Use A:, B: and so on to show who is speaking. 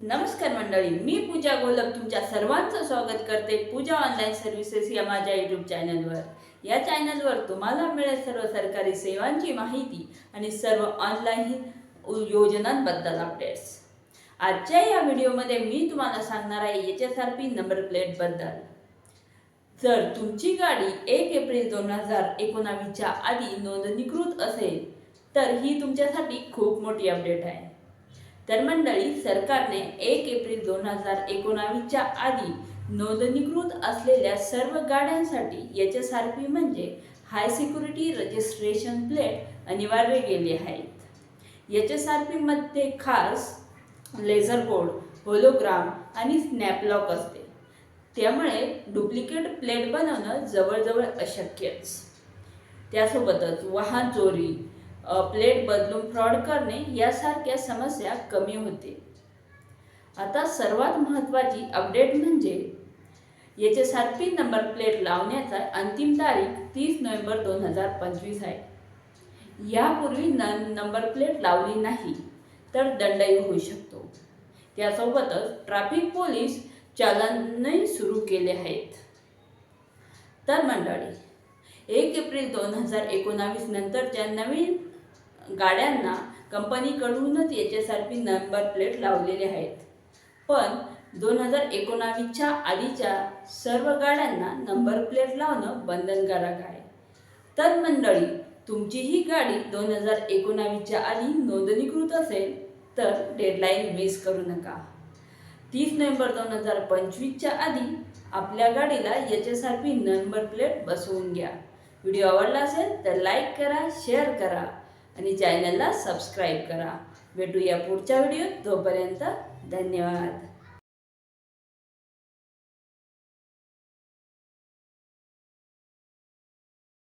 A: नमस्कार मंडळी मी पूजा गोलक तुमच्या सर्वांचं स्वागत करते पूजा ऑनलाईन सर्व्हिसेस या माझ्या यूट्यूब चॅनलवर या चॅनलवर तुम्हाला मिळेल सर्व सरकारी सेवांची माहिती आणि सर्व ऑनलाईन योजनांबद्दल अपडेट्स आजच्या या व्हिडिओमध्ये मी तुम्हाला सांगणार आहे H S R P number प्लेटबद्दल जर तुमची गाडी एक एप्रिल दोन हजार एकोणावीसच्या आधी नोंदणीकृत असेल तर ही तुमच्यासाठी खूप मोठी अपडेट आहे. तर मंडळी सरकारने एक एप्रिल दोन हजार एकोणावीसच्या आधी नोंदणीकृत असलेल्या सर्व गाड्यांसाठी एच एस आर पी म्हणजे हाय सिक्युरिटी रजिस्ट्रेशन प्लेट अनिवार्य केले आहेत. एच एस आर पीमध्ये खास लेझर बोर्ड होलोग्राम आणि स्नॅपलॉक असते. त्यामुळे डुप्लिकेट प्लेट बनवणं जवळजवळ अशक्यच. त्यासोबतच वाहन चोरी प्लेट बदलून फ्रॉड करणे यासारख्या समस्या कमी होते. आता सर्वात महत्त्वाची अपडेट म्हणजे याचे सातवी नंबर प्लेट लावण्याचा अंतिम तारीख तीस नोव्हेंबर दोन हजार पंचवीस आहे. यापूर्वी न नंबर प्लेट लावली नाही तर दंडही होऊ शकतो. त्यासोबतच ट्रॅफिक पोलीस चालनही सुरू केले आहेत. तर मंडळी एक एप्रिल दोन हजार एकोणावीस नंतरच्या नवीन गाड्यांना कंपनीकडूनच H S R P number plate लावलेले आहेत. पण दोन हजार एकोणावीसच्या आधीच्या सर्व गाड्यांना नंबर प्लेट लावणं बंधनकारक आहे. तर मंडळी तुमची ही गाडी दोन हजार एकोणावीसच्या आधी नोंदणीकृत असेल तर डेडलाईन मिस करू नका. तीस नोव्हेंबर दोन हजार पंचवीसच्या आधी आपल्या गाडीला H S R P number plate बसवून घ्या. व्हिडिओ आवडला असेल तर लाईक करा शेअर करा आणि चॅनलला सबस्क्राईब करा. भेटूया पुढच्या व्हिडिओत तोपर्यंत धन्यवाद.